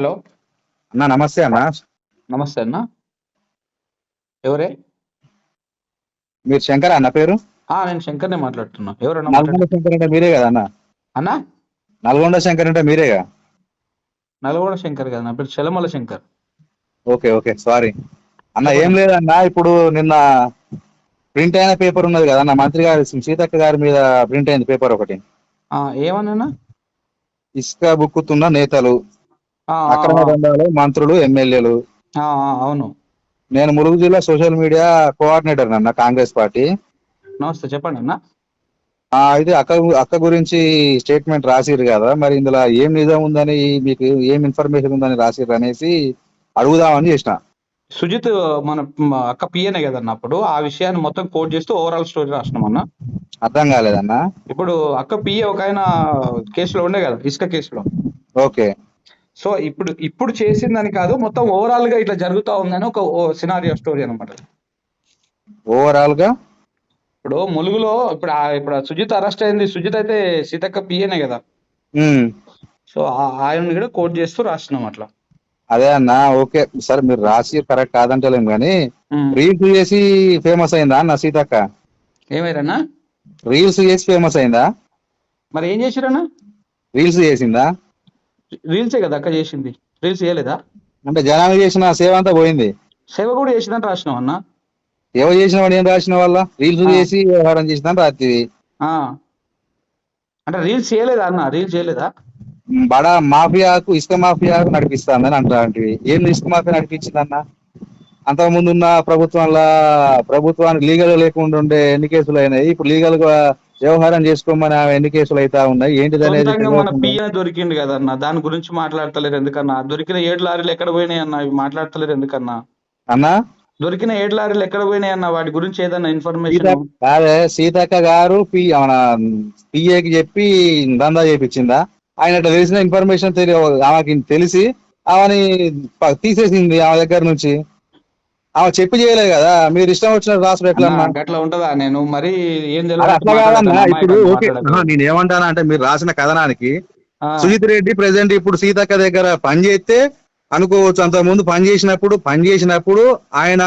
Hello. అన్న నమస్తే అన్న. నమస్తే అన్న. ఎవరే? మీరు శంకర్ అన్న పేరు? నేను శంకర్నే మాట్లాడుతున్నా. ఎవరన్నా నల్గొండ శంకర్ అంటే మీరే కదా అన్న? అన్నా? నల్గొండ శంకర్ అంటే మీరేగా నల్గొండ శంకర్ కదా నా పేరు Chalamala Shankar. Okay okay sorry. అన్న ఏం లేదన్న ఇప్పుడు నిన్న ప్రింట్ అయిన పేపర్ ఉన్నది కదా అన్న మంత్రి గారి సీతక్క గారి మీద ప్రింట్ అయింది పేపర్ ఒకటి. ఏమన్నా ఇసుక బుక్కుతున్న నేతలు. అక్రమ దండాలు మంత్రులు ఎమ్మెల్యేలు. అవును. నేను ములుగు జిల్లా సోషల్ మీడియా కోఆర్డినేటర్ అన్న కాంగ్రెస్ పార్టీ. నమస్తే చెప్పండి అన్న. ఇది అక్క అక్క గురించి స్టేట్మెంట్ రాసిరు కదా మరి ఇందులో ఏం నిజం ఉందని మీకు ఏం ఇన్ఫర్మేషన్ ఉందని రాసిరు అనేసి అడుగుదామని చేసిన. సుజిత్ మన అక్క పిఎనే కదన్న అప్పుడు ఆ విషయాన్ని మొత్తం కోట్ చేస్తూ ఓవరాల్ స్టోరీ రాసినాం అన్న. అర్థం కాలేదన్న. ఇప్పుడు అక్క పిఏ ఒక ఆయన కేసులో ఉండే కదా ఇసుక కేసులో. ఓకే. సో ఇప్పుడు ఇప్పుడు చేసిందని కాదు మొత్తం ఓవరాల్గా ఇట్లా జరుగుతా ఉందని ఒక సినారియో స్టోరీ అన్నమాట. ఓవరాల్గా ఇప్పుడు ములుగులో ఇప్పుడు ఇప్పుడు సుజిత్ అరెస్ట్ అయింది. సుజిత్ అయితే సీతక్క పిఏనే కదా. సో ఆ- ఆయన్ని కూడా కోట్ చేస్తూ రాసినాం అట్లా. అదే అన్న ఓకే. సరే మీరు రాసి కరెక్ట్ కాదంటలేం కానీ. రీల్స్ చేసి ఫేమస్ అయిందా అన్న సీతక్క? ఏమైరన్నా రీల్స్ చేసి ఫేమస్ అయిందా? మరి ఏం చేసిరన్నా? రీల్స్ చేసిందా? రీల్సే కదా అక్క చేసింది. రీల్స్ చేయలేదా? అంటే జనాలు చేసిన సేవ అంతా పోయింది. సేవ కూడా చేసిందని రాసినాం అన్న. సేవ చేసిన వాడు ఏం రాసిన వాళ్ళ? రీల్స్. చేసి వ్యవహారం చేసిందని రాత్రి ఆ. అంటే రీల్స్ చేయలేదా అన్న? రీల్స్ చేయలేదా? బడా మాఫియాకు ఇసుక మాఫియాకు నడిపిస్తాందని అంటారంటివి ఏం ఇసుక మాఫియా నడిపించిందన్న? అంతకు ముందు ఉన్న ప్రభుత్వంలో ప్రభుత్వానికి లీగల్ లేకుండా ఉండే ఎన్ని కేసులు అయినాయి? ఇప్పుడు లీగల్గా వ్యవహారం చేసుకోమని ఆమె ఎన్ని కేసులు అయితే ఉన్నాయి? ఏంటిది అనేది మన పిఏ దొరికింది కదా అన్న దాని గురించి మాట్లాడతలేరు ఎందుకన్నా? దొరికిన ఏడు లారీలు ఎక్కడ పోయినాయి అన్న? ఇవి మాట్లాడతలేరు ఎందుకన్నా? అన్నా? దొరికిన ఏడు లారీలు ఎక్కడ పోయినాయి అన్న? వాటి గురించి ఏదన్నా ఇన్ఫర్మేషన్ కాదే సీతక్క గారు పిఏకి చెప్పి దందా చేపించిందా? ఆయన తెలిసిన ఇన్ఫర్మేషన్ తెలి ఆమెకి తెలిసి ఆమెని తీసేసింది ఆమె దగ్గర నుంచి. ఆమె చెప్పి చేయలేదు కదా. మీరు ఇష్టం వచ్చినట్టు రాసుడు ఎట్లా? అట్లా ఉంటదా? నేను మరి ఏం అట్లా కాదన్నా ఇప్పుడు ఓకే. నేను ఏమంటానా అంటే మీరు రాసిన కథనానికి సుజిత్ రెడ్డి ప్రెసెంట్ ఇప్పుడు సీతక్క దగ్గర పని చేస్తే అనుకోవచ్చు. అంత ముందు పని చేసినప్పుడు పని చేసినప్పుడు ఆయన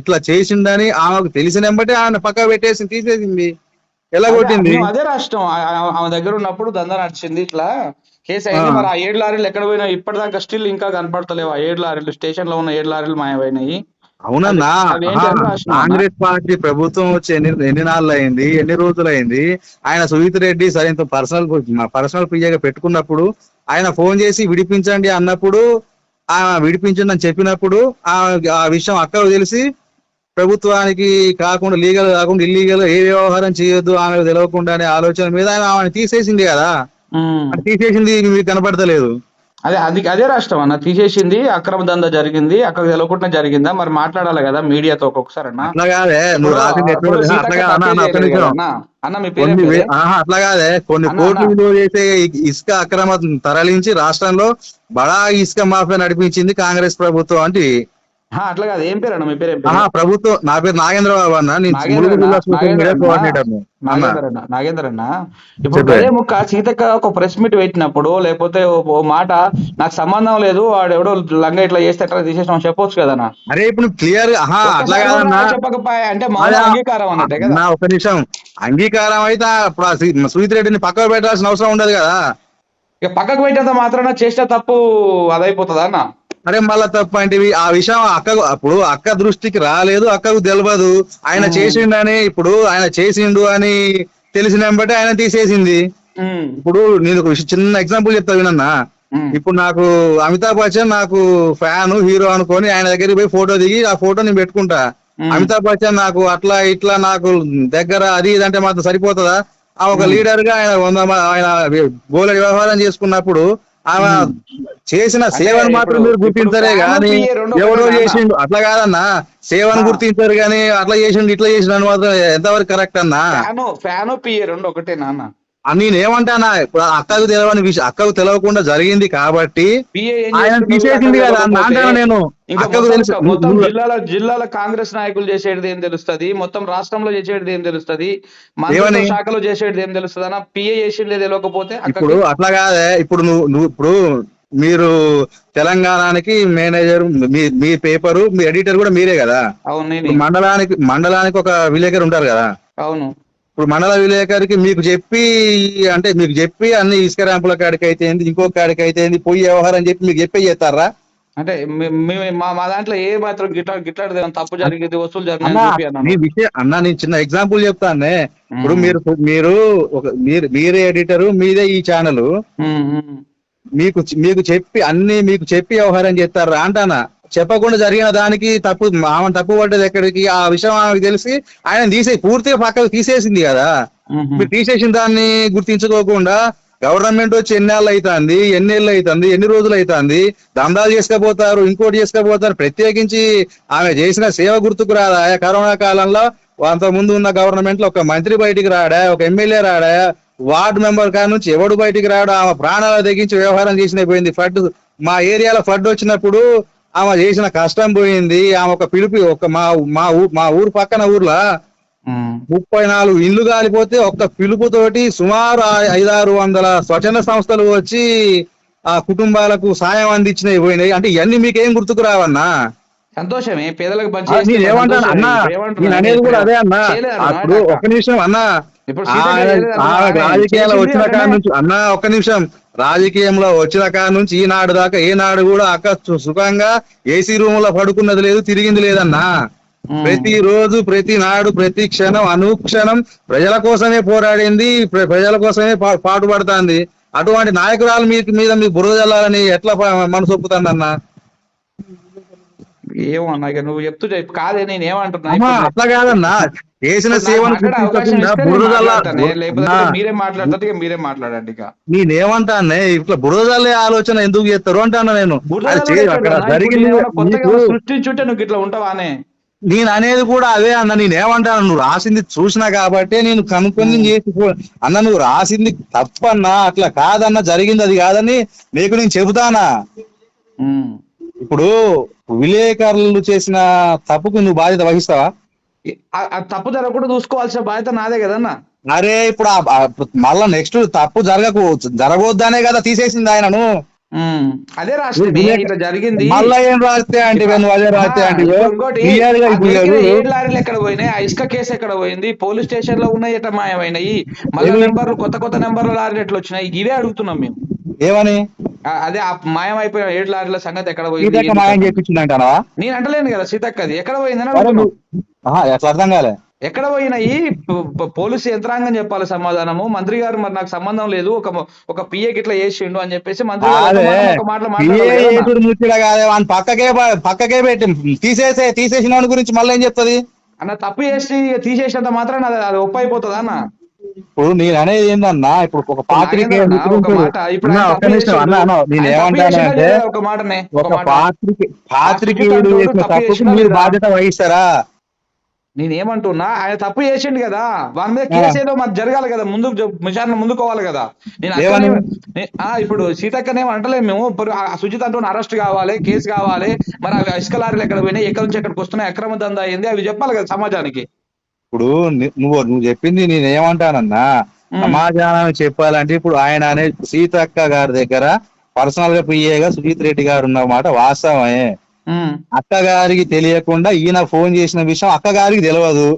ఇట్లా చేసిండని ఆమెకు తెలిసినంబటే ఆయన పక్క పెట్టేసి తీసేసింది. ఎలా కొట్టింది? అదే రాష్ట్రం. ఆమె దగ్గర ఉన్నప్పుడు దందా నడిచింది ఇట్లా. కేసు అయింది. మరి ఆ ఏడు లారీలు ఎక్కడ పోయినా ఇప్పటిదాకా స్టిల్ ఇంకా కనపడతలేవు. ఆ ఏడు లారీలు స్టేషన్లో ఉన్న ఏడు లారీలు మాయమైనాయి. అవునన్నా? కాంగ్రెస్ పార్టీ ప్రభుత్వం వచ్చి ఎన్ని ఎన్ని నాళ్ళు అయింది ఎన్ని రోజులు అయింది ఆయన సుజిత్ రెడ్డి సరే ఇంత పర్సనల్ పర్సనల్ పియ్యగా పెట్టుకున్నప్పుడు ఆయన ఫోన్ చేసి విడిపించండి అన్నప్పుడు ఆ విడిపించండి అని చెప్పినప్పుడు ఆ ఆ విషయం అక్కకు తెలిసి ప్రభుత్వానికి కాకుండా లీగల్ కాకుండా ఇల్లీగల్ ఏ వ్యవహారం చేయొద్దు ఆమెకు తెలియకుండా అనే ఆలోచన మీద ఆయన ఆమెను తీసేసింది కదా. తీసేసింది మీకు కనపడతలేదు. అదే అది అదే రాష్ట్రం అన్న. తీసేసింది అక్రమ దందా జరిగింది అక్కడ తెలియకుండా జరిగిందా? మరి మాట్లాడాలి కదా మీడియాతో ఒక్కొక్కసారి అన్న. అట్లా కాదే అన్న, మీ పేరు కొన్ని అట్లా కాదే. కోట్లు. విలువ చేసే ఇసుక అక్రమ తరలించి రాష్ట్రంలో బడా ఇసుక మాఫియా నడిపించింది కాంగ్రెస్ ప్రభుత్వం అంటే అట్లా కాదు. ఏం పేరు అన్న? మీ పేరు ప్రభుత్వం. నా పేరు నాగేంద్ర బాబు అన్న. నేను నాగేంద్ర అన్న, ఇప్పుడు ముక్క సీతక్క ఒక ప్రెస్ మీట్ పెట్టినప్పుడు లేకపోతే ఓ మాట నాకు సంబంధం లేదు వాడు ఎవడో లంగా ఇట్లా చేస్తే ఎట్లా తీసేసాం చెప్పొచ్చు కదా. అరే ఇప్పుడు క్లియర్ అట్లా కాదన్నా. చెప్పకపోయా? అంటే అదే, అంగీకారం అన్నట్టే కదా. ఒక నిమిషం. అంగీకారం అయితే ఇప్పుడు సి- సుజిత్ రెడ్డిని పక్కకు పెట్టాల్సిన అవసరం ఉండదు కదా. ఇక పక్కకు పెట్టేంత మాత్రాన చేస్తే తప్పు అదైపోతుందా అన్న? అరే మళ్ళా తప్పు అంటే ఆ విషయం అక్క అప్పుడు అక్క దృష్టికి రాలేదు అక్కకు తెలియదు ఆయన. చేసిండని ఇప్పుడు ఆయన చేసిండు అని తెలిసిన బట్టి ఆయన తీసేసింది. ఇప్పుడు నేను ఒక విషయం- చిన్న ఎగ్జాంపుల్ చెప్తా వినన్నా. ఇప్పుడు నాకు అమితాబ్ బచ్చన్ నాకు ఫ్యాన్ హీరో అనుకొని ఆయన దగ్గరికి పోయి ఫోటో దిగి ఆ ఫోటో నేను పెట్టుకుంటా. అమితాబ్ బచ్చన్ నాకు అట్లా ఇట్లా నాకు దగ్గర అది ఇది అంటే మాత్రం సరిపోతుందా? ఆ ఒక. లీడర్గా ఆయన వంద ఆయన గోల వ్యవహారం చేసుకున్నప్పుడు ఆమె. చేసిన సేవను మాత్రం మీరు గుర్తించరే రెండు ఎవరో? చేసిండు అట్లా కాదన్నా సేవను. గుర్తించారు గాని అట్లా చేసిండు ఇట్లా చేసిండు అని మాత్రం ఎంతవరకు కరెక్ట్ అన్నా ఫ్యాను ఫ్యాను పిఏ రెండు ఒకటేనా అన్న అని నేనేమంటానా? ఇప్పుడు అక్కకు తెలియని విషయం అక్కకు తెలియకుండా జరిగింది కాబట్టి ఆయన తీసేసింది కదా అంటాను నేను. మొత్తం- జిల్లాల జిల్లాల కాంగ్రెస్ నాయకులు చేసేది ఏం తెలుస్తది? మొత్తం రాష్ట్రంలో చేసేది ఏం తెలుస్తది? ఏమని? శాఖలో చేసేది ఏం తెలుస్తుంది అన్న పిఏ చేసిందే తెలియకపోతే ఇప్పుడు అట్లా కాదే. ఇప్పుడు నువ్వు నువ్వు ఇప్పుడు మీరు తెలంగాణకి మేనేజర్ మీ మీ పేపరు మీ ఎడిటర్ కూడా మీరే కదా? అవును నేను. మండలానికి మండలానికి ఒక విలేకరు ఉంటారు కదా? అవును. ఇప్పుడు మండల విలేకరికి మీకు చెప్పి అంటే మీకు చెప్పి అన్ని ఇసుక ర్యాంపుల కాడికి అయితే ఏంది, ఇంకో కాడికి అయితే ఏంది, పొయ్యి వ్యవహారం చెప్పి మీకు చెప్పే చేస్తారా? అంటే మే- మే- దాంట్లో ఏ మాత్రం గిట్లా గిట్లాంటిది ఏమైనా తప్పు జరిగింది వసూలు జరిగింది అన్న నేను చిన్న ఎగ్జాంపుల్ చెప్తానే. ఇప్పుడు. మీరు మీరు ఒక మీరు మీరే ఎడిటర్ మీదే ఈ ఛానల్. మీకు మీకు చెప్పి అన్ని మీకు చెప్పి వ్యవహారం చేస్తారా? అంటానా? చెప్పకుండా జరిగిన దానికి తప్పు ఆమె తప్పు పడ్డది ఎక్కడికి? ఆ విషయం ఆమెకు తెలిసి ఆయన తీసే పూర్తిగా పక్కకు తీసేసింది కదా. మీరు తీసేసిన దాన్ని గుర్తించుకోకుండా గవర్నమెంట్ వచ్చి ఎన్నేళ్ళు అవుతుంది ఎన్నేళ్ళు అవుతుంది ఎన్ని రోజులు అవుతుంది దందాలు చేసుకపోతారు ఇంకోటి చేసుకపోతారు ప్రత్యేకించి ఆమె చేసిన సేవ గుర్తుకు రాదా? కరోనా కాలంలో అంత ముందు ఉన్న గవర్నమెంట్లో ఒక మంత్రి బయటికి రాడా? ఒక ఎమ్మెల్యే రాడా? వార్డు మెంబర్ కాడ నుంచి ఎవడు బయటికి రాడు? ఆమె ప్రాణాలు తెగించి వ్యవహారం చేసిన పోయింది. ఫడ్ మా ఏరియాలో ఫడ్ వచ్చినప్పుడు ఆమె చేసిన కష్టం పోయింది ఆమె ఒక పిలుపు ఒక మా మా ఊ- మా ఊరు పక్కన ఊర్లో. ముప్పై నాలుగు ఇల్లు కాలిపోతే ఒక్క పిలుపుతోటి సుమారు ఐదారు వందల స్వచ్ఛంద సంస్థలు వచ్చి ఆ కుటుంబాలకు సాయం అందించినవి పోయినాయి అంటే ఇవన్నీ మీకేం గుర్తుకు రావన్నా సంతోషమే పేదలకు ఏమంటాను. అన్నా? నేను అనేది కూడా అదే అన్నా అప్పుడు. ఒక్క నిమిషం అన్నా చేసింది వచ్చిన కాడ. నుంచి అన్నా ఒక్క నిమిషం రాజకీయంలో వచ్చిన కాడ నుంచి ఈనాడు దాకా ఏనాడు కూడా అక్క సుఖంగా ఏసీ రూమ్లో పడుకున్నది లేదు తిరిగింది లేదన్నా. ప్రతి రోజు ప్రతి నాడు ప్రతి క్షణం అనుక్షణం ప్రజల కోసమే పోరాడింది ప్ర- ప్రజల కోసమే పాటుపడుతుంది. అటువంటి నాయకురాలు మీద మీ బురద జల్లాలని ఎట్లా ప- మనసు ఒప్పుతుందన్నా ఏమో అన్నా ఇక నువ్వు చెప్తూ చెప్పు కాదే నేను ఏమంటున్నా? అట్లా కాదన్నా. చేసిన సేవను మీరే మాట్లాడతారు ఇక మీరే మాట్లాడండి ఇక. నేనేమంటానే ఇట్లా బురద జల్లే ఆలోచన ఎందుకు చేస్తారు అంటాను నేను. అక్కడ జరిగింది సృష్టించుంటే నువ్వు ఇట్లా ఉంటావానే నేను అనేది కూడా అదే అన్న నేనేమంటాను నువ్వు రాసింది చూసినా కాబట్టి నేను కనుక్కొని చేసి అన్న నువ్వు రాసింది తప్పన్నా అట్లా కాదన్న జరిగింది అది కాదని నీకు నేను చెబుతానా. ఇప్పుడు విలేకరులు చేసిన తప్పుకు నువ్వు బాధ్యత వహిస్తావా? ఆ- తప్పు జరగకుండా చూసుకోవాల్సిన బాధ్యత నాదే కదన్నా అరే ఇప్పుడు మళ్ళా నెక్స్ట్ తప్పు జరగకు జరగవద్దనే కదా తీసేసింది ఆయనను. అదే విలేక- ఇట్లా జరిగింది. మళ్ళా ఏం రాస్తే అంటే నువ్వు అదే అంటే లేదు. ఏడు లారీలు ఎక్కడ పోయినాయి? ఆ ఇసుక కేసు ఎక్కడ పోయింది? పోలీస్ స్టేషన్లో ఉన్నాయి ఎట్లా మాయమైనాయి? మళ్ళీ? నెంబర్లు కొత్త కొత్త నెంబర్ల లారీలు ఎట్లా వచ్చినాయి? ఇవే అడుగుతున్నాం మేము. ఏమని? అదే ఆ మాయమైపోయిన ఏడు లారీల సంగతి ఎక్కడ పోయింది? మాయం కథ? చేపించిందంటావా? నేను అంటలేను కదా సీతక్కది. ఎక్కడ పోయిందని ఎట్లా అర్థం కాలే? ఎక్కడ పోయినాయి పోలీసు యంత్రాంగం చెప్పాలి సమాధానము. మంత్రి గారు మరి నాకు సంబంధం లేదు. ఒక ఒక పిఏ గిట్లా చేసిండు అని చెప్పేసి మంత్రి గారు అదే ఒక మాట- ఒక మాటలో ఏ మాట్లాడాలి కదా అన్న. ఏటుడు ముచ్చట కాదే. వాని పక్కకే పక్కకే పెట్టి తీసేసే తీసేసిన గురించి మళ్ళీ ఏం చెప్తుంది? అన్న తప్పు చేసి తీసేసినంత మాత్రం అది అది ఒప్పు అయిపోతుందా అన్న? ఇప్పుడు నేను అనేది ఏందన్నా ఇప్పుడు ఒక పాత్రికే నేను ఏమంటానంటే? ఒక పాత్రికే పాత్రికేయుడు చేసిన తప్పుకు మీరు? బాధ్యత వహిస్తారా? నేను ఏమంటున్నా ఆయన తప్పు చేసిండు కదా. వాని మీద కేసు ఏదో మాకు జరగాలి కదా ముందుకు జ- విచారణ ముందుకోవాలి కదా. నేను ఇప్పుడు సీతక్కనేం అంటలేము మేము. ఇప్పుడు సుజిత్ అంటూ అరెస్ట్ కావాలి కేసు కావాలి. మరి అవి ఇసుక లారీలు ఎక్కడ పోయినాయి ఎక్కడి నుంచి ఎక్కడికి వస్తున్నాయి అక్రమ దందా అయింది అవి చెప్పాలి కదా సమాజానికి. ఇప్పుడు నువ్వు నువ్వు చెప్పింది నేను ఏమంటానన్నా. సమాజానికి చెప్పాలంటే ఇప్పుడు ఆయన అనే సీతక్క గారి దగ్గర పర్సనల్గా పిఏగా సుజీత్ రెడ్డి గారు ఉన్న మాట వాస్తవమే అక్క గారికి తెలియకుండా ఈయన ఫోన్ చేసిన విషయం అక్క గారికి తెలియదు.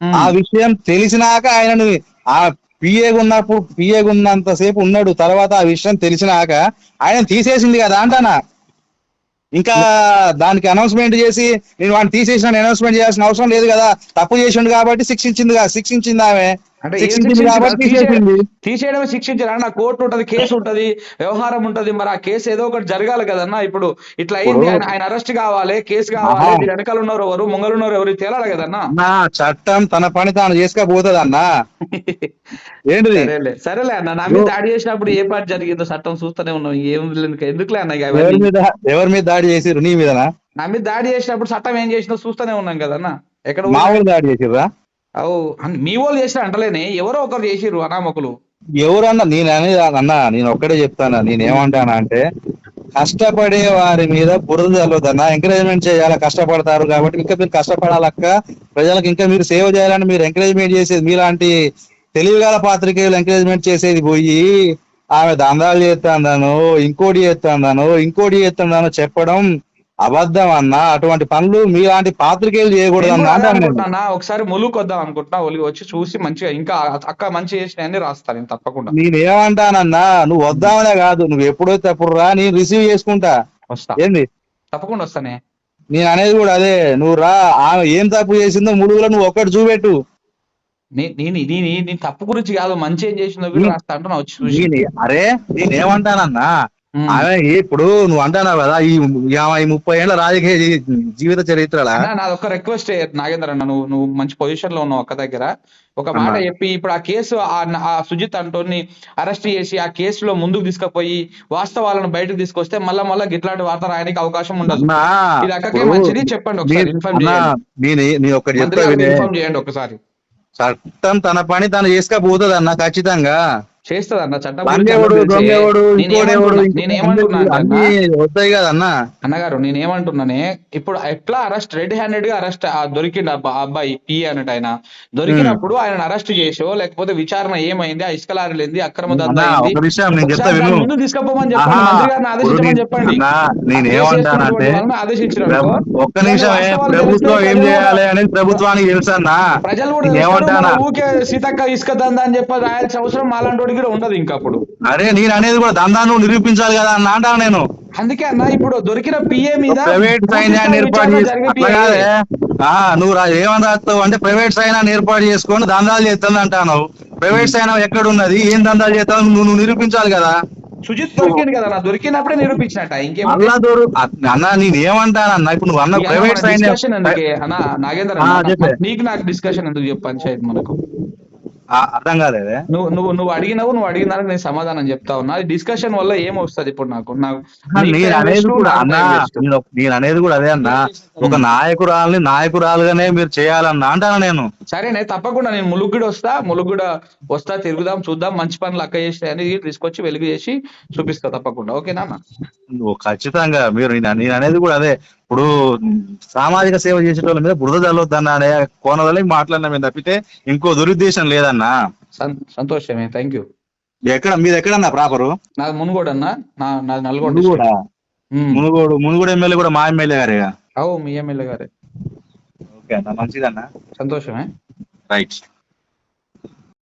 ఆ విషయం తెలిసినాక ఆయనను ఆ పిఏ ఉన్నప్పుడు పిఏ ఉన్నంత సేపు ఉన్నాడు తర్వాత ఆ విషయం తెలిసినాక ఆయన తీసేసింది కదా అంటానా ఇంకా దానికి అనౌన్స్మెంట్ చేసి నేను వాడిని తీసేసిన అనౌన్స్మెంట్ చేయాల్సిన అవసరం లేదు కదా. తప్పు చేసిండు కాబట్టి శిక్షించింది శిక్షించింది ఆమె. అంటే శిక్షించారు? తీసేయడం అన్న కోర్టు ఉంటది కేసు ఉంటది వ్యవహారం ఉంటది. మరి ఆ కేసు ఏదో ఒకటి జరగాలి కదన్నా ఇప్పుడు ఇట్లా అయింది. ఆయన అరెస్ట్ కావాలి కేసు కావాలి వెనకాల ఉన్నారు ఎవరు ముంగలు ఉన్నారు ఎవరు తేలాలి కదన్నా చట్టం తన పని తాను చేసుకపోతుంది అన్న. ఏంటిది? సరేలే అన్న. నా మీద దాడి చేసినప్పుడు ఏ పార్టీ జరిగిందో చట్టం చూస్తూనే ఉన్నాం. ఏం లేదు ఎందుకులే అన్న ఎవరి మీద ఎవరి మీద దాడి చేసిర్రు నీ మీదనా? నా మీద దాడి చేసినప్పుడు చట్టం ఏం చేసినా చూస్తూనే ఉన్నాం కదన్నా ఎక్కడ మా ఊరు? దాడి చేసిర్రా? అన్- మీ వాళ్ళు చేసిన అంటలేనే ఎవరో ఒకరు చేసిర్రు అనామకులు. ఎవరన్నా నేను అనేది అన్నా నేను ఒక్కడే చెప్తాను నేనేమంటానా అంటే కష్టపడే వారి మీద బురద చల్లొద్దన్నా ఎంకరేజ్మెంట్ చేయాలి కష్టపడతారు కాబట్టి ఇంకా మీరు కష్టపడాలక్క. ప్రజలకు ఇంకా మీరు సేవ చేయాలని మీరు ఎంకరేజ్మెంట్ చేసేది మీలాంటి తెలివిగల పాత్రికేయులు ఎంకరేజ్మెంట్ చేసేది పోయి ఆమె దందాలు చేస్తాను ఇంకోటి చేస్తాను ఇంకోటి చేస్తాను చెప్పడం అబద్ధం అన్న అటువంటి పనులు మీలాంటి పాత్రికేయులు చేయకూడదు నేను అన్న నేను. ఒకసారి ములుగు వద్దాం అనుకుంటున్నా. ఒలి వచ్చి చూసి మంచిగా ఇంకా అక్క మంచి చేసిన అన్ని రాస్తాను నేను తప్పకుండా. నేనేమంటానన్నా నువ్వు వద్దామనే కాదు. నువ్వు ఎప్పుడైతే అప్పుడు రా నేను రిసీవ్ చేసుకుంటా. వస్తా. ఏంది? తప్పకుండా వస్తానే. నేను అనేది కూడా అదే. నువ్వు రా ఆమె ఏం తప్పు చేసిందో ములుగులో నువ్వు ఒక్కటి చూపెట్టు. నేను నేను తప్పు గురించి కాదు మంచి ఏం చేసిందో రాస్తా అంటున్నా వచ్చి చూసి. నేను అరే నేనేమంటానన్నా. ఆమె ఇప్పుడు నువ్వు అంటానావు కదా ఈ ఈ- ముప్పై ఏళ్ళ రాజకీయ జీవిత చరిత్రలా? అన్నా, నాది ఒక రిక్వెస్ట్ నాగేంద్ర అన్న నువ్వు నువ్వు మంచి పొజిషన్లో ఉన్నావు ఒక్క దగ్గర. ఒక మాట. చెప్పి ఇప్పుడు ఆ కేసు ఆ- సుజిత్ అంటోని అరెస్ట్ చేసి ఆ కేసులో ముందుకు తీసుకుపోయి వాస్తవాలను బయటకు తీసుకొస్తే మళ్ళా మళ్ళా గిట్లాంటి వార్త రాయడానికి అవకాశం ఉండదు. ఇది అక్కకే మంచిది చెప్పండి ఒకసారి ఇన్ఫార్మ్ చేయండి. ఒకసారి. చట్టం తన పని తను చేసుకపోతుంది అన్న ఖచ్చితంగా. చేస్తుంది అన్న చట్టం అన్న, అన్నగారు నేను ఏమంటున్నానే ఇప్పుడు ఎట్లా అరెస్ట్ రెడ్ హ్యాండెడ్గా అరెస్ట్ దొరికిండు అబ్బాయి పి అన్నట్టు ఆయన. దొరికినప్పుడు ఆయన అరెస్ట్ చేసో లేకపోతే విచారణ ఏమైంది ఆ ఇసుక లారీలు ఏంది అక్రమ తీసుకుపోమని చెప్పండి చెప్పండి. ఒక్క వాస్తవాలు ప్రభుత్వం ఏం చేయాలి అనేది ప్రభుత్వానికి తెలుసన్నా. ప్రజలు కూడా ఊకే సీతక్క ఇసుక దందా అని చెప్పి రాయాల్సిన అవసరం మాలాంటి కూడా ఉండదు ఇంకా అప్పుడు. అరే నేను అనేది కూడా దందా నువ్వు నిరూపించాలి కదా అన్న అంటాను నేను? అందుకే అన్న ఇప్పుడు దొరికిన పిఏ మీద ప్రైవేట్ సైన్యాన్ని ఏర్పాటు నువ్వు ఏమని రాస్తావు అంటే ప్రైవేట్ సైన్యాన్ని ఏర్పాటు చేసుకొని దందాలు చేస్తుంది అంటాను. ప్రైవేట్ సైన్యం ఎక్కడ ఉన్నది ఏం దందాలు చేస్తావు? నువ్వు నువ్వు నిరూపించాలి కదా. సుజిత్ దొరికింది కదా నా దొరికినప్పుడే నిరూపించినట్ట ఇంకేం అల్లా దొరు అన్న నేను ఏమంటానన్న ఇప్పుడు నువ్వు అన్న ప్రైవేట్ సైన్యం అన్న నాగేంద్ర అన్న. నీకు నాకు డిస్కషన్ ఎందుకు చెప్పు పంచాయతీ మనకు? అర్థం కాలేదే? నువ్వు నువ్వు నువ్వు అడిగినావు నువ్వు అడిగిన దానికి నేను సమాధానం చెప్తా ఉన్నా. డిస్కషన్ వల్ల ఏం వస్తుంది ఇప్పుడు నాకు? నేను అనేది కూడా అన్న. నేను అనేది కూడా అదే అన్న. ఒక నాయకురాల్ని నాయకురాలుగానే మీరు చేయాలన్నా అంటాను నేను? సరేనే తప్పకుండా నేను ములుగుడు వస్తా ములుగుడు వస్తా తిరుగుదాం చూద్దాం మంచి పనులు అక్క చేస్తాయని తీసుకొచ్చి వెలుగు చేసి చూపిస్తా తప్పకుండా. ఓకేనా ఖచ్చితంగా మీరు నేను అనేది కూడా అదే. ఇప్పుడు సామాజిక సేవ చేసేటోళ్ళ మీద బురద చల్లొద్దన్న అనే మాట్లాడినా మేము తప్పితే ఇంకో దురుద్దేశం లేదన్నా? సంతోషమే థ్యాంక్ యూ ఎక్కడ మీది ఎక్కడన్నా ప్రాపరు? నాది మునుగోడు అన్న నా నాది నల్గొండ. మునుగోడు? మునుగోడు ఎమ్మెల్యే కూడా మా ఎమ్మెల్యే గారే అవు మీ ఎమ్మెల్యే గారే. ఓకే అన్న మంచిదన్నా. సంతోషమే. రైట్.